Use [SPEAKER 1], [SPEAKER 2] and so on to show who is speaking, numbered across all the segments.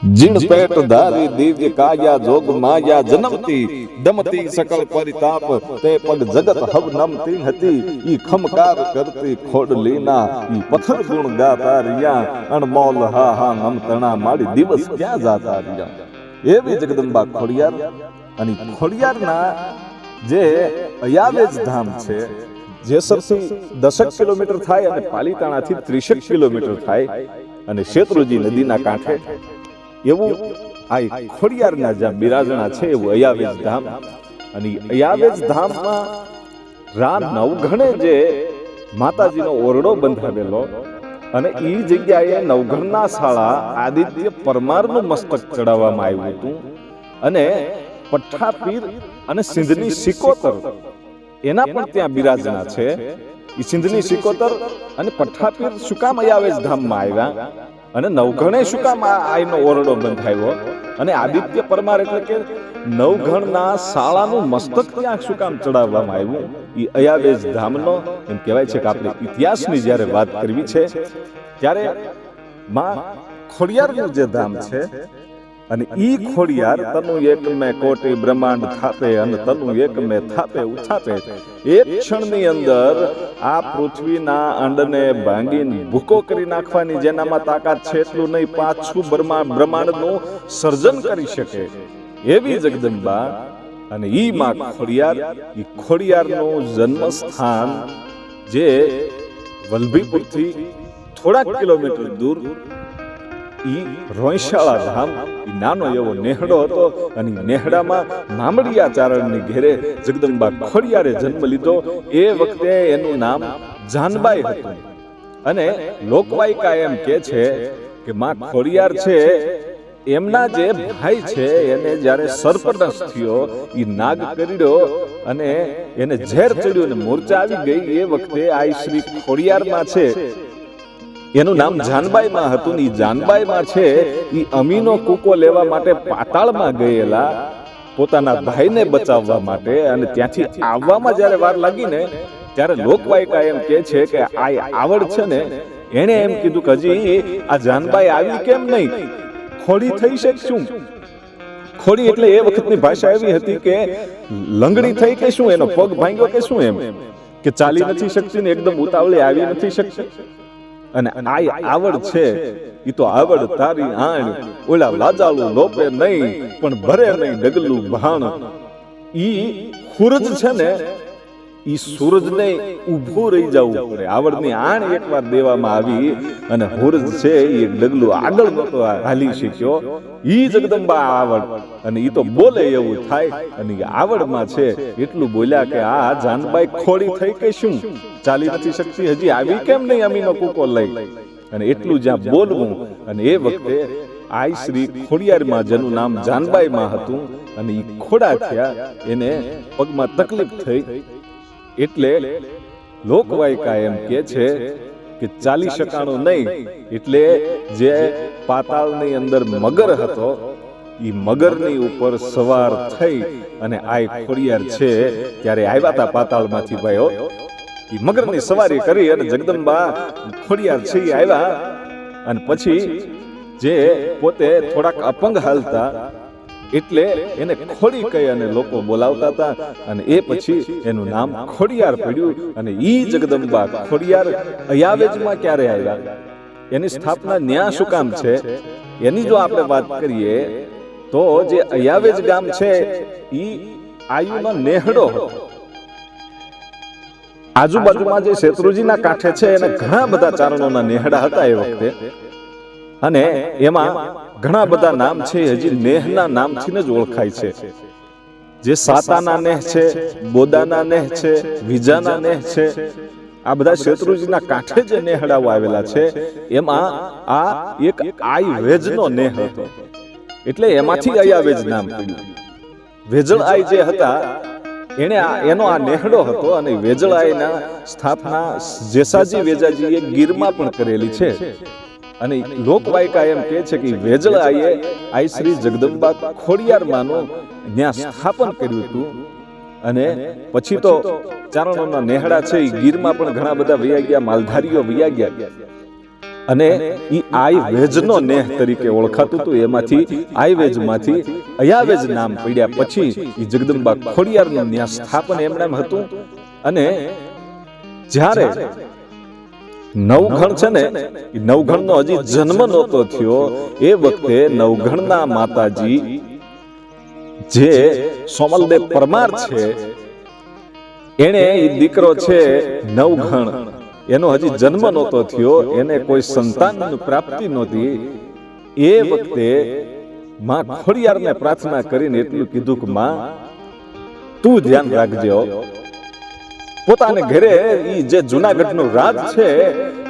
[SPEAKER 1] જીણ પેટ ધારી દિવ્ય કાયા જોગ માયા જનમતી દમતી સકળ પરિતાપ તે પગ જગત હવ નમતી હતી. ઈ ખમકાર કરતી ખોડલીના ઈ પથર ગુણ ગાતા રિયા અણમોલ હા હા નમતણા માડી દિવસ ક્યાં જાતા રિયા એવી જગદંબા ખોડિયાર અને ખોડિયારના જે અયાવેજ ધામ છે જેસરથી દસક કિલોમીટર થાય અને પાલીતાણાથી ત્રીસેક કિલોમીટર થાય અને શેત્રુજી નદીના કાંઠે. એવું આ ખોડિયારના જ્યાં બિરાજણા છે એવું અયાવેજ ધામ. અને અયાવેજ ધામમાં રા નવઘણે જે માતાજીનો ઓરડો બંધાવેલો અને એ જગ્યાએ નવઘણના શાળા આદિત્ય પરમારનું મસ્તક ચડાવવામાં આવ્યું હતું. અને પઠ્ઠાપીર અને સિંધની સિકોતર એના પણ ત્યાં બિરાજના છે. એ સિંધની સિકોતર અને પઠ્ઠાપીર શું કામ અયાવેજ ધામમાં આવ્યા? અને નવઘણે શું કામ આ આઈનો ઓરડો બંધાયો અને આદિત્ય પરમાર એટલે કે નવઘણના શાળાનું મસ્તક ત્યાં શું કામ ચડાવવામાં આવ્યું? એ અયાવેજ ધામનો, એમ કહેવાય છે કે આપણે ઇતિહાસની જ્યારે વાત કરવી છે, ત્યારે માં ખોડિયારનું જે ધામ છે અને ઈ ખોડિયાર તનુ એક મેં કોટી બ્રહ્માંડ થાપે અને તનુ એક મેં થાપે, ઉછાપે. એક ક્ષણની અંદર આ પૃથ્વીના અંડને ભાંગીને ભૂકો કરી નાખવાની જેનામાં તાકાત છે એટલું નહીં, પાછું બ્રહ્મા- બ્રહ્માંડનું સર્જન કરી શકે. એવી જગદંબા અને ઈ માં ખોડિયાર, ઈ ખોડિયારનું જન્મસ્થાન જે વલભીપુરથી થોડાક કિલોમીટર દૂર ઈ રોયશાળા ધામ નાનો એવો નેહડો હતો અને નેહડામાં મામડિયા ચારણની ઘેરે જગદંબા ખોડિયારે જન્મ લીધો. એ વખતે એનું નામ જાનબાઈ હતું. અને લોકવાયકા એમ કે છે કે માં ખોડિયાર છે, એમના જે ભાઈ છે, એને જ્યારે સર્પદંશ થયો એ નાગ કરડ્યો અને એને ઝેર ચડ્યું અને મૂર્છા આવી ગઈ. એ વખતે આ શ્રી ખોડિયારમાં છે. એનું નામ જાનબાઈમાં હતું ને જાનબાઈમાં છે એ અમીનો કૂકો લેવા માટે પાતાળમાં ગયેલા પોતાના ભાઈને બચાવવા માટે અને ત્યાંથી આવવામાં જ્યારે વાર લાગી ને ત્યારે લોકવાયકા એમ કે છે કે આ આવડ છે ને, એણે એમ કીધું કે હજી આ જાનબાઈ આવી કેમ નહીં? ખોડી થઈ છે શું? ખોડી એટલે એ વખતની ભાષા એવી હતી કે લંગડી થઈ કે શું, એનો પગ ભાંગ્યો કે શું એમ? કે ચાલી નથી શકતી ને એકદમ ઉતાવળી આવી નથી શકતી. અને આ આવડ છે. ઈ તો આવડ તારી આણ ઓલા લાજાળું લોપે નહીં પણ ભરે નહીં ડગલું ભાણ ઈ ખુરજ છે ને ઈ સૂરજને ઊભો રહી જવું પડે. આવડની આણ એકવાર દેવામાં આવી અને સૂરજ છે એ ડગલું આગળ નતો હાલી શક્યો. ઈ જગદંબા આવડ. અને ઈ તો બોલે એવું થાય અને આવડમાં છે. એટલું બોલ્યા કે આ જાનબાઈ ખોડી થઈ કે શું? ચાલી નથી શકતી હજી. આવી કેમ નહીં અમીનો કૂકો લઈ? અને એટલું જ્યાં બોલવું અને એ વખતે આઈ શ્રી ખોડિયારમાં જેનું નામ જાનબાઈમાં હતું અને એ ખોડા થયા. એને પગમાં તકલીફ થઈ. એટલે લોકવાયકા એમ કે છે કે ચાલી શકાણો નહીં, એટલે જે પાતાળની અંદર મગર હતો એ મગરની ઉપર સવાર થઈ અને આ ખોડિયાર છે, ત્યારે આવ્યા હતા પાતાળમાંથી ભાઈઓ એ મગરની સવારી કરી અને જગદંબા ખોડિયાર છે આવ્યા. અને પછી જે પોતે થોડાક અપંગ હાલતા એટલે એને ખોડી કહી અને લોકો બોલાવતા હતા અને એ પછી એનું નામ ખોડિયાર પડ્યું અને ઈ જગદંબા ખોડિયાર અયાવેજમાં ક્યારે આવ્યા? એની સ્થાપના ન્યા શું કામ છે? એની જો આપણે વાત કરીએ, તો જે અયાવેજ ગામ છે, ઈ આયુનો નેહડો હતો. આજુબાજુમાં જે શેત્રુજીના કાંઠે છે, એને ઘણા બધા ચારણોના નેહડા હતા એ વખતે. અને એમાં ઘણા બધા નામ છે, હજી નેહના નામથી જ ઓળખાય છે. જે સાતાના નેહ છે, બોદાના નેહ છે, વિજાના નેહ છે, આ બધા શેત્રુજીના કાંઠે જે નેહડાઓ આવેલા છે. એમાં આ એક આઈ વેજનો નેહ હતો. એટલે એમાંથી અયાવેજ નામ પડ્યું. વેજળ આઈ જે હતા એને એનો આ નેહડો હતો અને વેજળાઈના સ્થાપના જેસાજી વેજાજીએ ગીરમાં પણ કરેલી છે. અને લોકવાયકા એમ કહે છે કે વેજળ આઈએ આઈ શ્રી જગદંબા ખોડિયારમાંનું સ્થાપન કર્યું હતું. અને પછી તો ચારણોના નેહડા છે એ ગીરમાં પણ ઘણા બધા વૈયા ગયા માલધારીઓ વૈયા ગયા અને ઈ આયવેજનો નેહ તરીકે ઓળખાતું હતું. એમાંથી આયવેજમાંથી અયાવેજ નામ પડ્યા પછી ઈ જગદંબા ખોડિયારનું ન્યા સ્થાપન એમણે હતું. અને જ્યારે નવઘણ છે ને નવઘણનો હજી જન્મ નહોતો થયો. એ વખતે નવઘણના માતાજી જે સોમલદેવ પરમાર છે ઈ દીકરો છે નવઘણ. એનો હજી જન્મ નહોતો થયો, એને કોઈ સંતાનની પ્રાપ્તિ નહોતી. એ વખતે માં ખોડિયારને પ્રાર્થના કરીને એટલું કીધું કે, માં, તું ધ્યાન રાખજો પોતાને ઘરે ઈ જે જુનાગઢનું રાજ છે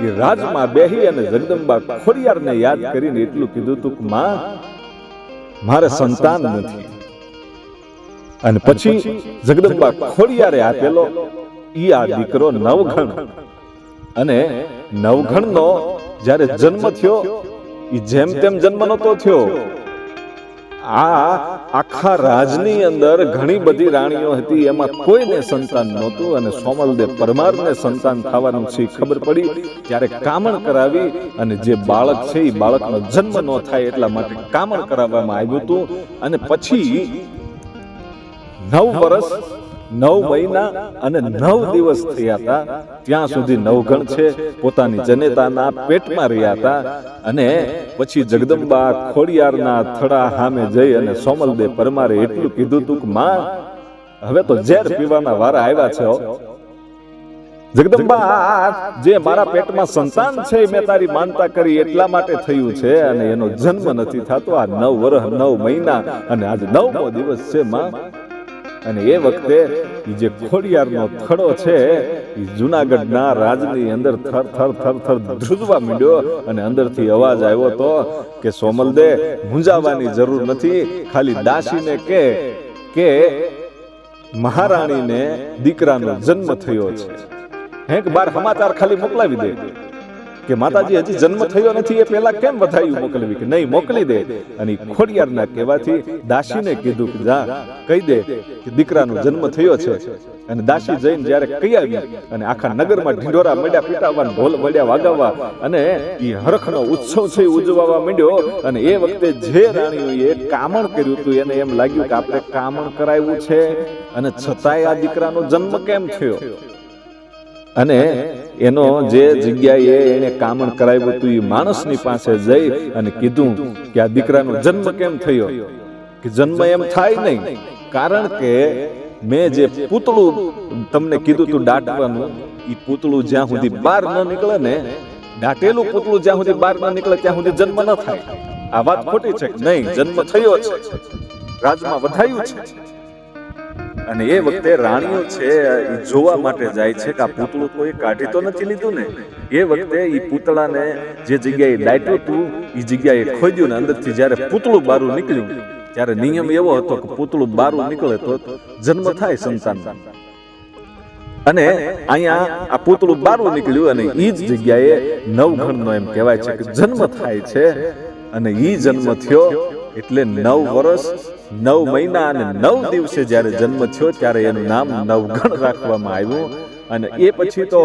[SPEAKER 1] એ રાજમાં બેહી અને જગદંબા ખોડિયારને યાદ કરીને એટલું કીધું તું કે માં મારે સંતાન નથી. અને પછી જગદંબા ખોડિયારે આપેલો ઈ આ દીકરો નવઘણ. અને નવઘણનો જ્યારે જન્મ થયો ઈ જેમ તેમ જન્મ નતો થયો. આ આખા રાજની અંદર ઘણી બધી રાણીઓ હતી. એમાં કોઈને સંતાન નહોતું અને સોમલદેવ પરમારને સંતાન થવાનું છે ખબર પડી? ત્યારે કામણ કરાવી અને જે બાળક છે એ બાળકનો જન્મ ન થાય એટલા માટે કામણ કરાવવામાં આવ્યું હતું. અને પછી નવ વર્ષ નવ મહિના અને નવ દિવસ થયા હતા. ત્યાં સુધી નવગણ છે. પોતાની જનેતાના પેટમાં રહ્યા હતા. અને પછી જગદંબા ખોડિયારના થડા સામે જઈ અને સોમલદે પરમારે એટલું કીધું હતું કે, માં, હવે તો ઝેર પીવાના વારા આવ્યા છે. જગદંબા, જે મારા પેટમાં સંતાન છે મેં તારી માનતા કરી એટલા માટે થયું છે અને એનો જન્મ નથી થતો. આ નવ વર્ષ નવ મહિના અને આજ નવમો દિવસ છે, માં. અને એ વખતે જે ખોડિયારનો થડો છે એ જુનાગઢના રાજની અંદર થર થર થર થર ધ્રુજવા માંડ્યો અને અંદરથી અવાજ આવ્યો તો કે સોમલદે મૂંઝાવાની જરૂર નથી, ખાલી દાસીને કે કે મહારાણીને દીકરાનો જન્મ થયો છે. હેંક બાર સમાચાર ખાલી મોકલાવી દે? કે માતાજી, હજી જન્મ થયો નથી એ પહેલા કેમ વધાયું મોકલવી? કે નહીં, મોકલી દે. અને ખોડિયારના કહેવાથી દાસીને કીધું કે, જા, કહી દે કે દીકરાનો જન્મ થયો છે. અને દાસી જઈને જ્યારે કહી આવી અને આખા નગરમાં ઢીંઢોરા મળ્યા પીટાવવા ઢોલ મળ્યા વાગાવવા અને એ હરખનો ઉત્સવ છે ઉજવવા માંડ્યો. અને એ વખતે જે રાણીઓએ કામણ કર્યું હતું, એને એમ લાગ્યું કે આપણે કામણ કરાવ્યું છે. અને છતાંય આ દીકરાનો જન્મ કેમ થયો? અને એનો જે જગ્યાએ એને કામણ કરાવ્યું હતું, એ માણસની પાસે જઈ અને કીધું કે આ દીકરાનો જન્મ કેમ થયો? કે જન્મ એમ થાય નહીં, કારણ કે મેં જે પૂતળું તમને કીધું તું દાટવાનું એ પૂતળું જ્યાં સુધી બહાર ન નીકળે ને, દાટેલું પૂતળું જ્યાં સુધી બહાર ન નીકળે, ત્યાં સુધી જન્મ ન થાય. આ વાત ખોટી છે નહીં? જન્મ થયો છે. રાજમાં વધાયું છે. અને એ વખતે રાણીઓ છે, એ જોવા માટે જાય છે કે આ પૂતળું કોઈ કાઢી તો નથી લીધું ને? એ વખતે એ પૂતળાને જે જગ્યાએ દાટ્યું હતું, એ જગ્યાએ ખોદ્યું ને અંદરથી જ્યારે પૂતળું બારું નીકળ્યું, ત્યારે નિયમ એવો હતો કે પૂતળું બારું નીકળે તો જન્મ થાય સંતાન અને અહીંયા આ પૂતળું બારું નીકળ્યું અને એ જ જગ્યાએ નવઘણનો એમ કહેવાય છે કે જન્મ થાય છે, અને એ જન્મ થયો એટલે નવ વર્ષ નવ મહિના અને નવ દિવસે જ્યારે જન્મ થયો ત્યારે એનું નામ નવઘણ રાખવામાં આવ્યું. અને એ પછી તો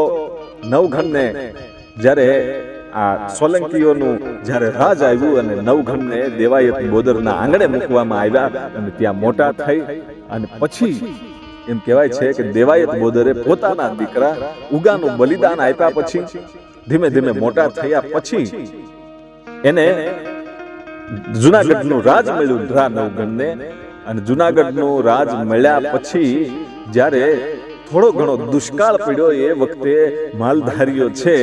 [SPEAKER 1] નવઘણને જ્યારે આ સોલંકીઓનું જ્યારે રાજ આવ્યું અને નવઘણને દેવાયત બોદરના આંગણે મૂકવામાં આવ્યા અને ત્યાં મોટા થઈ અને પછી એમ કહેવાય છે કે દેવાયત બોદરે પોતાના દીકરા ઉગાનું બલિદાન આપ્યા પછી ધીમે ધીમે મોટા થયા પછી એને જુનાગઢનું રાજ મળ્યું ધ્રા નવગણને અને જુનાગઢનું રાજ મળ્યા પછી જ્યારે થોડો ઘણો દુષ્કાળ પડ્યો એ વખતે માલધારીઓ છે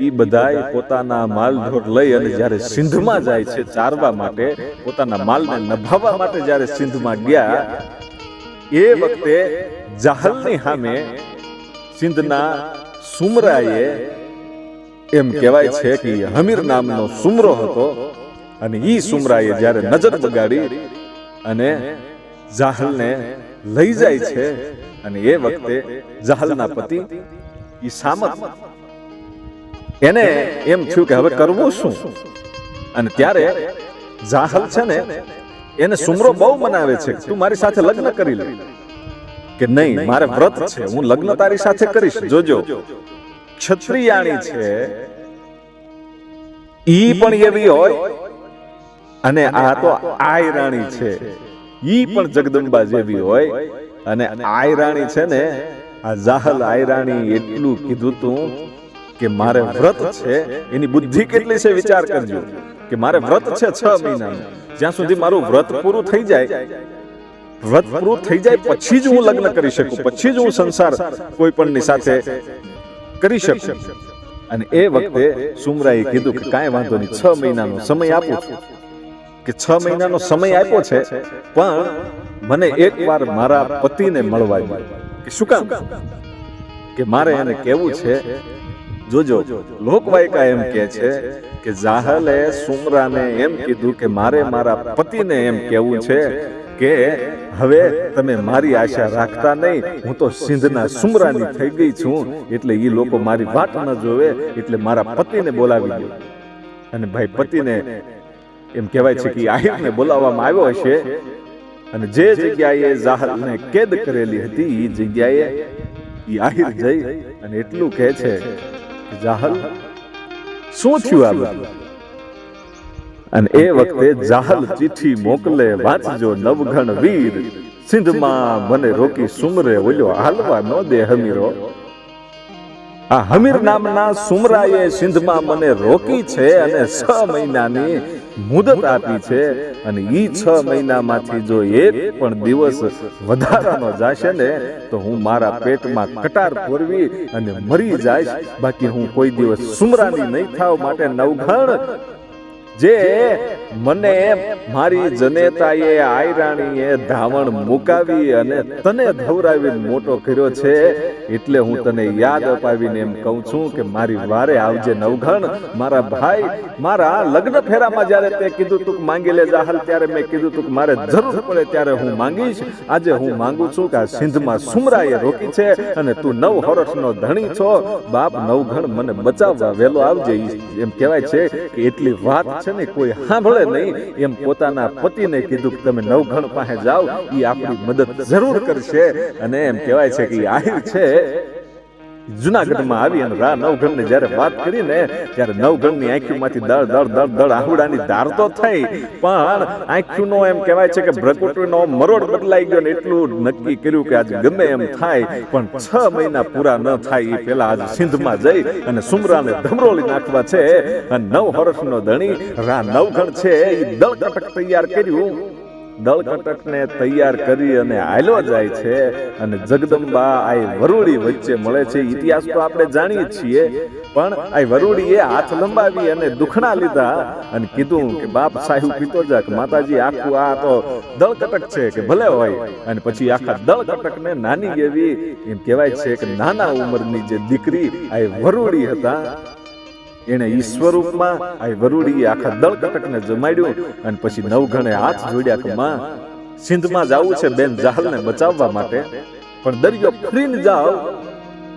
[SPEAKER 1] એ બધાય પોતાના માલઢોર લઈ અને જ્યારે સિંધમાં જાય છે ચારવા માટે પોતાના માલને નભાવવા માટે જ્યારે સિંધમાં ગયા એ વખતે જાહલની સામે સિંધના સુમરાએ એમ કહેવાય છે કે હમીર નામનો સુમરો હતો. અને ઈ સુમરાએ જ્યારે નજર બગાડી અને જાહલને લઈ જાય છે અને એ વખતે જાહલના પતિ ઈ સામત એને એમ થયું કે હવે કરવું શું? અને ત્યારે જાહલ છે ને એને સુમરો બહુ મનાવે છે તું મારી સાથે લગ્ન કરી લે. કે નહીં, મારે વ્રત છે, હું લગ્ન તારી સાથે કરીશ. જોજો, ક્ષત્રિયાણી છે. ઈ પણ એવી હોય અને આ તો આય રાણી છે. ઈ પણ જગદંબા જેવી હોય. અને આય રાણી છે ને આ જાહલ આય રાણી એટલું કીધું તું કે મારે વ્રત છે. એની બુદ્ધિ કેટલી છે વિચાર કરજો. કે મારે વ્રત છે છ મહિનાનું જ્યાં સુધી મારું વ્રત પૂરું થઈ જાય વ્રત પૂરું થઈ જાય પછી જ હું લગ્ન કરી શકું પછી જ હું સંસાર કોઈ પણની સાથે કરી શકું. અને એ વખતે સુમરાએ કીધું કે કાંઈ વાંધો નહીં છ મહિનાનો સમય આપું છું કે છ મહિનાનો સમય આપ્યો છે, પણ મને એકવાર મારા પતિને મળવા કે શું કામ? કે મારે એને કહેવું છે, જોજો, લોકવાયકા એમ કહે છે કે જાહલે સુમરાને એમ કીધું કે મારે મારા પતિને એમ કહેવું છે કે હવે તમે મારી આશા રાખતા નહીં, હું તો સિંધના સુમરાની થઈ ગઈ છું, એટલે એ લોકો મારી વાટ ન જોવે, એટલે મારા પતિને બોલાવી દો અને ભાઈ પતિને એમ કહેવાય છે કે આહિરને બોલાવવામાં આવ્યો હશે અને જે જગ્યાએ જાહલને કેદ કરેલી હતી એ જગ્યાએ એ આહિર જઈ અને એટલું કહે છે કે જાહલ શું થયું આ બધું? અને એ વખતે જાહલ ચિઠ્ઠી મોકલે વાંચજો નવઘણ વીર સિંધમાં મને રોકી સુમરે ઓલ્યો હાલવા ન દે હમીરો. આ હમીર નામના સુમરાએ સિંધમાં મને રોકી છે અને છ મહિનાની મુદત આપી છે અને ઈ છ મહિનામાંથી જો એક પણ દિવસ વધારાનો જાશે ને તો હું મારા પેટમાં કટાર પૂરવી અને મરી જાય બાકી હું કોઈ દિવસ સુમરાની નહીં થાવ માટે નવઘણ જે મને મારી જનેતાએ આયરાણીએ ધાવણ મુકાવી અને તને ધવરાવીને મોટો કર્યો છે એટલે હું તને યાદ અપાવીને એમ કહું છું કે મારી વારે આવજે નવઘણ. મારા ભાઈ મારા લગ્ન ફેરામાં જ્યારે તે કીધું તું માંગી લે જાહલ ત્યારે મેં કીધું તું મારે જરૂર પડે ત્યારે હું માંગીશ. આજે હું માંગુ છું કે આ સિંધમાં સુમરાએ રોકી છે અને તું નવ હરસનો ધણી છો. બાપ નવઘણ મને બચાવવા વેલો આવજે. એમ કહેવાય છે કે એટલી વાત છે ને, કોઈ સાંભળે નહીં, એમ પોતાના પતિને કીધું કે તમે નવઘણ પાસે જાઓ એ આપણી મદદ જરૂર કરશે. અને એમ કહેવાય છે કે આયુ છે. જુનાગઢમાં આવી અને રા નવઘણને જ્યારે વાત કરી ને ત્યારે નવઘણની આંખીમાંથી દળ દળ દળ દળ આહુડાની ધાર તો થઈ, પણ આંખીનો એમ કહેવાય છે કે ભ્રકુટીનો મરોડ બદલાઈ ગયો ને એટલું નક્કી કર્યું કે આજે ગમે એમ થાય, પણ છ મહિના પૂરા ન થાય એ પેલા આજે સિંધમાં જઈ અને સુમરાને ધમરોળી નાખવા છે. અને નવ હરસનો ધણી રા નવઘણ છે, એ દળ કટક તૈયાર કર્યું. દળકટકને તૈયાર કરી અને હાલો જાય છે અને જગદંબા આ વરુડી વચ્ચે મળે છે. ઇતિહાસ તો આપણે જાણીએ છીએ, પણ આ વરુડીએ હાથ લંબાવી અને દુખણા લીધા અને કીધું કે બાપ સાહેબ પીતો જા કે માતાજી આખું આ તો દળકટક છે કે ભલે હોય. અને પછી આખા દળકટકને નાની એવી એમ કહેવાય છે કે નાના ઉંમરની જે દીકરી આ વરુડી હતા એને ઈશ્વરૂપમાં આ વરુડીએ આખા દળકટકને જમાડ્યું અને પછી નવઘણે હાથ જોડ્યા કે, માં, સિંધમાં જવું છે બેન જાહલને બચાવવા માટે. પણ દરિયો ફરીને જાઓ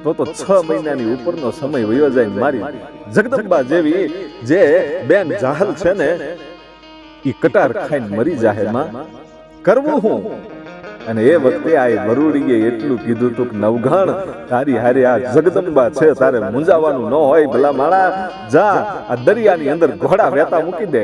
[SPEAKER 1] તો તો છ મહિનાની ઉપરનો સમય વયો જાય મારી જગદંબા જેવી જે બેન જાહલ છે ને, ઈ કટાર ખાઈને મરી જાહે, માં. કરવું હું? અને એ વખતે આ વરુડીએ એટલું કીધું તું નવઘણ, તારી હારે આ જગદંબા છે, તારે મુંજાવાનું ન હોય ભલા માળા જા, આ દરિયાની અંદર ઘોડા વેતા મૂકી દે.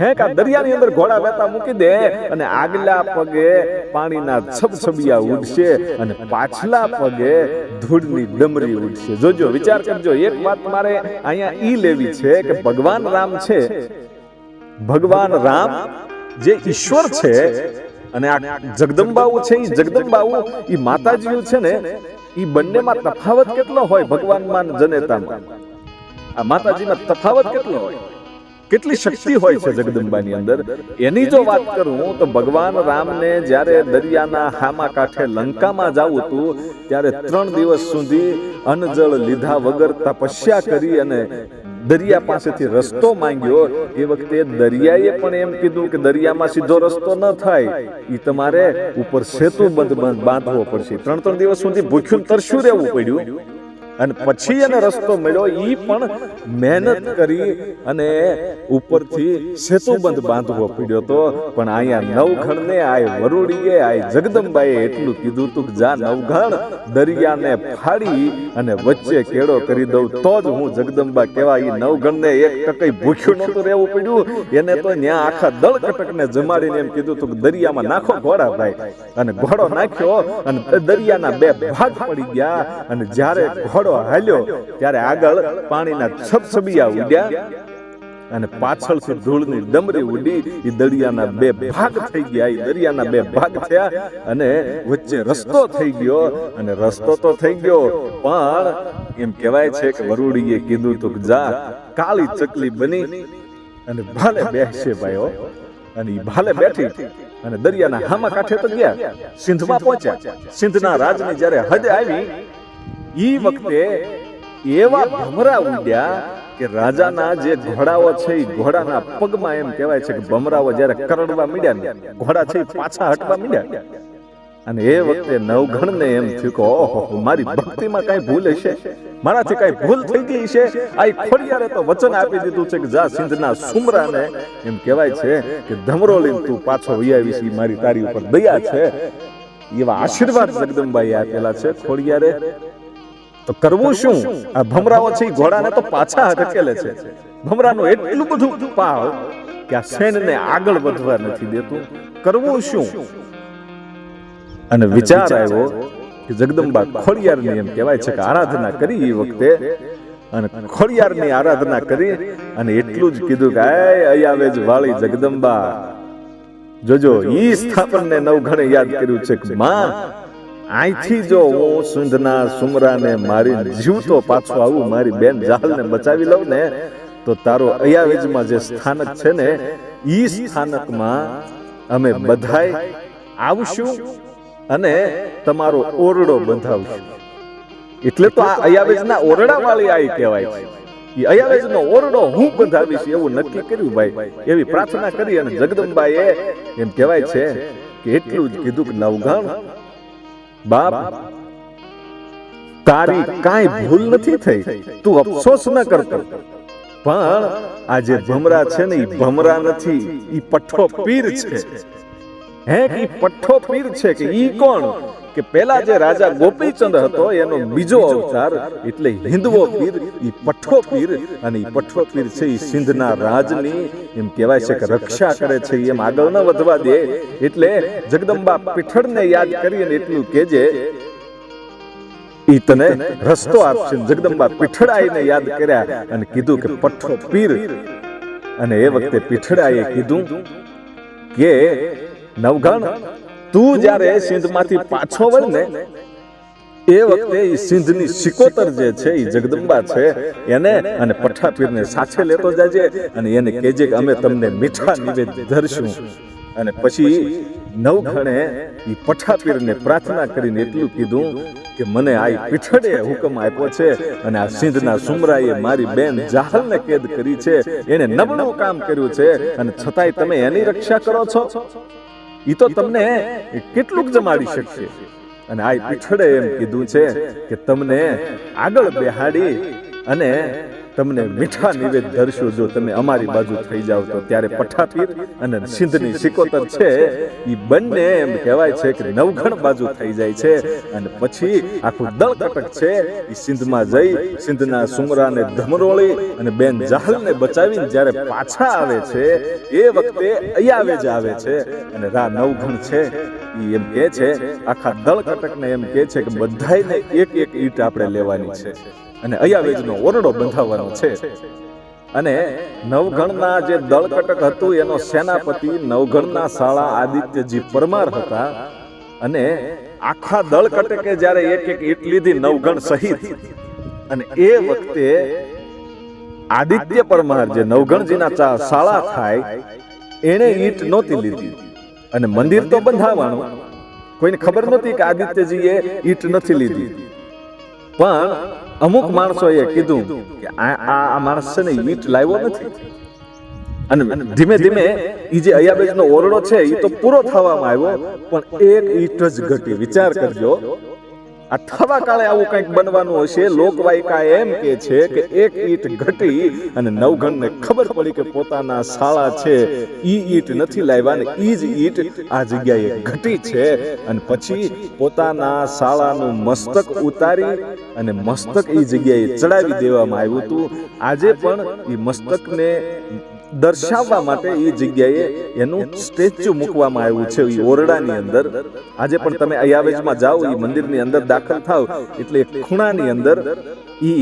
[SPEAKER 1] હે, કા દરિયાની અંદર ઘોડા વેતા મૂકી દે? અને આગલા પગે પાણીના છબછબિયા ઉડશે અને પાછલા પગે ધૂળની ડમરી ઉડશે. જોજો, વિચાર કરજો, એક વાત મારે અહીંયા ઈ લેવી છે કે ભગવાન રામ છે. ભગવાન રામ જે ઈશ્વર છે અને આ જગદંબાઓ છે એ જગદંબાઓ એ માતાજીઓ છે ને એ બંનેમાં તફાવત કેટલો હોય ભગવાનમાં જનેતામાં? આ માતાજીમાં તફાવત કેટલો હોય? કેટલી શક્તિ હોય છે જગદંબાની અંદર? એની જો વાત કરું તો ભગવાન રામને જ્યારે દરિયાના હામા કાંઠે લંકામાં જાવું હતું ત્યારે ત્રણ દિવસ સુધી અન્નજળ લીધા વગર તપસ્યા કરી અને દરિયા પાસેથી રસ્તો માંગ્યો. એ વખતે દરિયાએ પણ એમ કીધું કે દરિયામાં સીધો રસ્તો ન થાય એ તમારે ઉપર સેતુ બંધ બંધ બાંધવો પડશે. ત્રણ ત્રણ દિવસ સુધી ભૂખ્યું તરસ્યું રહેવું પડ્યું. અને પછી એને રસ્તો મળ્યો એ પણ મહેનત કરી અને ઉપરથી સેતુબંધ બાંધવો પડ્યો તો, પણ અહીંયા નવઘણને આ વરુડીએ આ જગદંબાએ એટલું કીધું તું કે જા નવઘણ, દરિયાને ફાડી અને વચ્ચે કેળો કરી દઉં, તો જ હું જગદંબા કહેવા એ નવઘણ ને એક ટકઈ ભૂખ્યું નહોતું રહેવું પડ્યું. એને તો ત્યાં આખા દળ કટકને જમાડીને એમ કીધું તું કે દરિયામાં નાખો ઘોડા ભાઈ. અને ઘોડો નાખ્યો અને દરિયાના બે ભાગ પડી ગયા. અને જ્યારે ઘોડો હાલ્યો ત્યારે આગળ પાણીના છબછબિયા ઉડ્યા અને પાછળથી ધૂળની ડમરી ઉડી એ દરિયાના બે ભાગ થઈ ગયા. એ દરિયાના બે ભાગ થયા અને વચ્ચે રસ્તો થઈ ગયો અને રસ્તો તો થઈ ગયો, પણ એમ કહેવાય છે કે વરુડીએ કીધું તું જા કાળી ચકલી બની અને ભાલે બેસશે ભાઈઓ. અને ઈ ભાલે બેઠી અને દરિયાના હામા કાંઠે તો ગયા, સિંધમાં પહોંચ્યા. સિંધના રાજની જ્યારે હદ આવી ઈ વખતે એવા ભમરા ઉડ્યા કે રાજાના જે ઘોડાઓ છે એ ઘોડાના પગમાં એમ કહેવાય છે કે ભમરાઓ જ્યારે કરડવા મીડ્યા ને ઘોડા છે પાછા હટવા મીડ્યા. અને એ વખતે નવઘણને એમ થયું કે ઓહો મારી ભક્તિમાં કઈ ભૂલ હશે? મારાથી કઈ ભૂલ થઈ ગઈ છે આ ખોડિયારે તો વચન આપી દીધું છે કે જા સિંધના સુમરાને એમ કહેવાય છે કે ધમરો લઈને તું પાછો વૈયાવી મારી તારી ઉપર દયા છે. એવા આશીર્વાદ જગદંબાએ આપેલા છે ખોડિયારે તો કરવું શું? આ ભમરાઓ છે ઘોડાને તો પાછા ધકેલે છે. ભમરાનું એટલું બધું પાવ કે આ સૈન્યને આગળ વધવા નથી દેતું. કરવું શું? અને વિચાર આવ્યો કે જગદંબા ખોડિયારની એમ કહેવાય છે કે આરાધના કરી એ વખતે અને ખોડિયારની આરાધના કરી અને એટલું જ કીધું કે આવે જ વાળી જગદંબા. જોજો ઈ સ્થાપનને નવઘણે યાદ કર્યું છે કે માં અહીંથી જો હું સુંઢના સુમરાને મારી જીવતો પાછો આવું, મારી બેન જાહલને બચાવી લઉં ને, તો તારો અયાવેજમાં જે સ્થાનક છે ને, ઈ સ્થાનકમાં અમે બધાય આવશું અને તમારો ઓરડો બંધાવશું. એટલે તો આ અયાવેજના ઓરડા વાળી આઈ કહેવાય છે. એ અયાવેજનો ઓરડો હું બંધાવીશ એવું નક્કી કર્યું ભાઈ. એવી પ્રાર્થના કરી અને જગદંબાએ એમ કહેવાય છે કે એટલું જ કીધું કે નવગણ બાપ તારી કાંઈ ભૂલ નથી થઈ? તું અફસોસ ન કરતો. પણ આ જે ભમરા છે ને એ ભમરા નથી એ પઠ્ઠો પીર છે. હે કે પઠ્ઠો પીર છે કે ઈ કોણ? કે પેલા જે રાજા ગોપીચંદ હતો એનો બીજો અવતાર એટલે હિન્દવો પીર એ પઠ્ઠો પીર અને એ પઠ્ઠો પીર છે એ સિંધના રાજની એમ કહેવાય છે કે રક્ષા કરે છે એમ આગળ ન વધવા દે. એટલે જગદંબા પીઠળને યાદ કરીને એટલું કેજે ઈ તને રસ્તો આપશે જગદંબા પીઠળાઈને યાદ કર્યા અને કીધું કે પઠ્ઠો પીર. અને એ વખતે પીઠળાએ કીધું કે નવઘણ તું જ્યારે સિંધમાંથી પાછો વળ ને, એ વખતે સિંધની સિકોતર જે છે એ જગદંબા છે, એને અને પઠાપીરને સાથે લેતો જાજે અને એને કહેજે કે અમે તમને મીઠા નિવેદ ધરશું. અને પછી નવખણે એ પઠાપીરને પ્રાર્થના કરીને એટલું કીધું કે મને આ પીઠડે હુકમ આપ્યો છે અને આ સિંધના સુમરાએ મારી બેન જાહલને કેદ કરી છે. એને નબળું કામ કર્યું છે અને છતાંય તમે એની રક્ષા કરો છો. ઈ તો તમને કેટલુંક જમાડી શકશે. અને આ પીછળે એમ કીધું છે કે તમને આગળ બેહાડી અને તમને મીઠા નિવેદ ધરશો જો તમે અમારી બાજુ થઈ જાવ તો ત્યારે પઠાપીર અને સિંધની સિકોતર છે. એ બંને એમ કહેવાય છે કે નવઘણ બાજુ થઈ જાય છે અને પછી આખું દળ કટક છે. એ સિંધમાં જઈ સિંધના સુમરાને ધમરોળી અને બેન જાહલને બચાવીને જ્યારે પાછા આવે છે, એ વખતે અયાવેજ આવે છે અને રા નવઘણ છે. એ એમ કહે છે, આખા દળ કટકને એમ કહે છે કે બધાને એક એક ઈટ આપણે લેવાની છે. અને અયાવેજનો ઓરડો બંધાવવાનો છે. અને નવગણના જે દળકટક હતું, એનો સેનાપતિ નવગણના શાળા આદિત્યજી પરમાર હતા. અને આખા દળકટકે જ્યારે એક એક ઈટ લીધી નવગણ સહિત. અને એ વખતે આદિત્ય પરમાર જે નવગણજીના ચા- શાળા થાય, એણે ઈટ નહોતી લીધી. અને મંદિર તો બંધાવવાનું. કોઈને ખબર નહોતી કે આદિત્યજીએ ઈટ નથી લીધી. પણ અમુક માણસોએ કીધું કે આ આ માણસ છે ને ઈટ લાવ્યો નથી. અને ધીમે ધીમે એ જે અયાબેજનો ઓરડો છે એ તો પૂરો થવામાં આવ્યો. પણ એક ઈટ જ ઘટી. વિચાર કરજો આ થવા કાળે આવું કંઈક બનવાનું હશે? લોકવાયકા એમ કે છે કે એક ઈટ ઘટી અને નવઘણને ખબર પડી કે પોતાના શાળા છે. ઈ ઈટ નથી લાવ્યા ને ઈ જ ઈટ આ જગ્યાએ ઘટી છે. અને પછી પોતાના શાળાનું મસ્તક ઉતારી અને મસ્તક એ જગ્યાએ ચડાવી દેવામાં આવ્યું હતું. આજે પણ એ મસ્તકને દર્શાવવા માટે એ જગ્યાએ એનું સ્ટેચ્યુ મૂકવામાં આવ્યું છે. એ ઓરડાની અંદર. આજે પણ તમે અયાવેજમાં જાઓ એ મંદિરની અંદર દાખલ થાવ એટલે ખૂણાની અંદર એ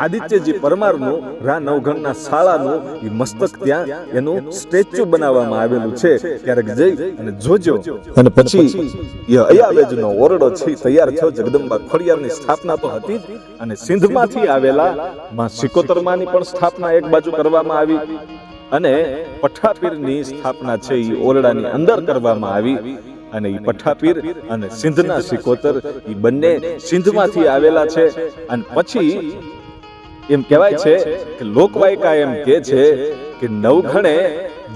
[SPEAKER 1] આદિત્યજી પરમારનું રા નવઘણના શાળાનું એ મસ્તક ત્યાં એનું સ્ટેચ્યુ બનાવવામાં આવેલું છે. ક્યારેક જઈ અને જોજો. અને પછી એ અયાવેજનો ઓરડો છે તૈયાર થયો. જગદંબા ખોડિયારની સ્થાપના તો હતી જ. અને સિંધમાંથી આવેલા માં સિકોતરમાની પણ સ્થાપના એક બાજુ કરવામાં આવી. અને પઠાપીરની સ્થાપના છે એ ઓરડાની અંદર કરવામાં આવી અને એ પઠાપીર અને સિંધના સિકોતર એ બંને સિંધમાંથી આવેલા છે. અને પછી એમ કહેવાય છે કે લોકવાયકા એમ કે છે કે નવઘણે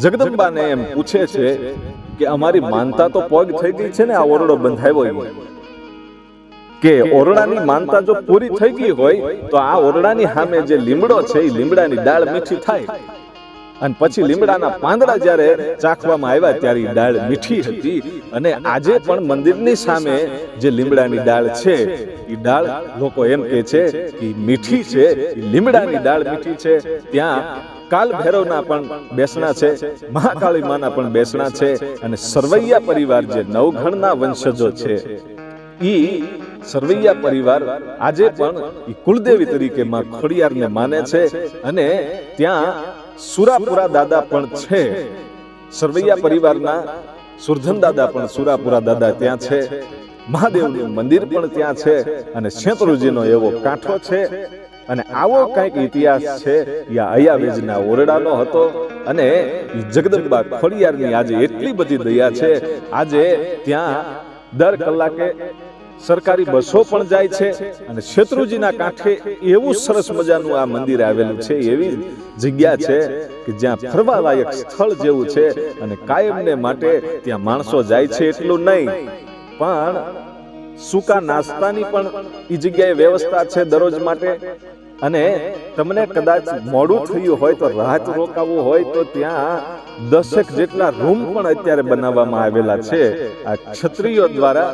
[SPEAKER 1] જગદંબાને એમ પૂછે છે કે અમારી માનતા તો પગ થઈ ગઈ છે ને આ ઓરડો બંધાવ્યો હોય કે ઓરડાની માનતા જો પૂરી થઈ ગઈ હોય તો આ ઓરડાની સામે જે લીમડો છે એ લીમડાની ડાળ મીઠી થાય. અને પછી લીમડાના પાંદડા જ્યારે ચાખવામાં આવ્યા ત્યારે દાળ મીઠી હતી. અને આજે પણ મંદિરની સામે જે લીમડાની દાળ છે, એ દાળ લોકો એમ કહે છે કે મીઠી છે લીમડાની દાળ મીઠી છે. ત્યાં કાલ ભૈરવના પણ બેસણા છે, મહાકાળી માના પણ બેસણા છે અને સરવૈયા પરિવાર જે નવઘણના વંશજો છે, ઈ સરવૈયા પરિવાર આજે પણ ઈ કુળદેવી તરીકે માં ખોડિયારને માને છે અને ત્યાં સુરાપુરા દાદા પણ છે. સરવૈયા પરિવારના સુરધન દાદા પણ સુરાપુરા દાદા ત્યાં છે. મહાદેવનું મંદિર પણ ત્યાં છે. અને શેત્રુજીનો એવો કાંઠો છે. અને આવો કંઈક ઇતિહાસ છે. યા અયાવેજના ઓરડાનો હતો. અને જગદંબા ખોડિયારની આજે એટલી બધી દયા છે. આજે ત્યાં દર કલાકે સરકારી બસો પણ જાય છે અને શેત્રુજીના કાંઠે એવું સરસ મજાનું આ મંદિર આવેલું છે એવી જગ્યા છે કે જ્યાં ફરવા લાયક સ્થળ જેવું છે અને કાયમને માટે ત્યાં માણસો જાય છે એટલું નહીં. પણ સૂકા નાસ્તાની પણ એ જગ્યાએ વ્યવસ્થા છે દરરોજ માટે. અને તમને કદાચ મોડું થયું હોય તો રાત રોકાવું હોય તો ત્યાં દસેક જેટલા રૂમ પણ અત્યારે બનાવવામાં આવેલા છે. આ ક્ષત્રિયો દ્વારા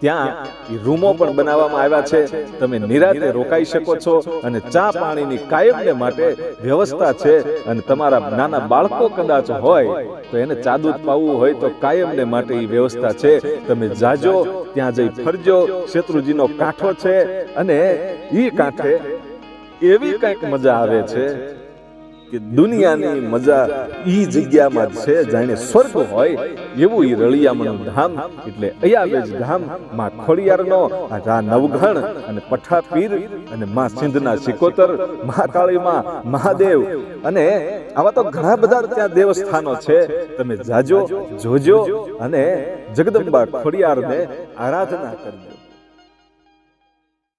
[SPEAKER 1] ત્યાં રૂમો પણ બનાવવામાં આવ્યા છે. તમે નિરાતે રોકાઈ શકો છો અને ચા પાણીની કાયમને માટે વ્યવસ્થા છે અને તમારા નાના બાળકો કદાચ હોય તો એને ચા દૂધ પાવું હોય તો કાયમને માટે એ વ્યવસ્થા છે. તમે જાજો, ત્યાં જઈ ફરજો, શત્રુજીનો કાંઠો છે અને એ કાંઠે એવી કંઈક મજા આવે છે. કે દુનિયાની મજા ઈ જગ્યામાં છે જાણે સ્વર્ગ હોય એવું ઈ રળિયામણું ધામ એટલે અયાવેજ ધામ, માં ખોડિયારનો રા નવઘણ અને પઠાપીર અને માં સિંધના સિકોતર, મહાકાળીમાં મહાદેવ અને આવા તો ઘણા બધા ત્યાં દેવસ્થાનો છે. તમે જાજો, જોજો અને જગદંબા ખોડિયારને આરાધના કરજો.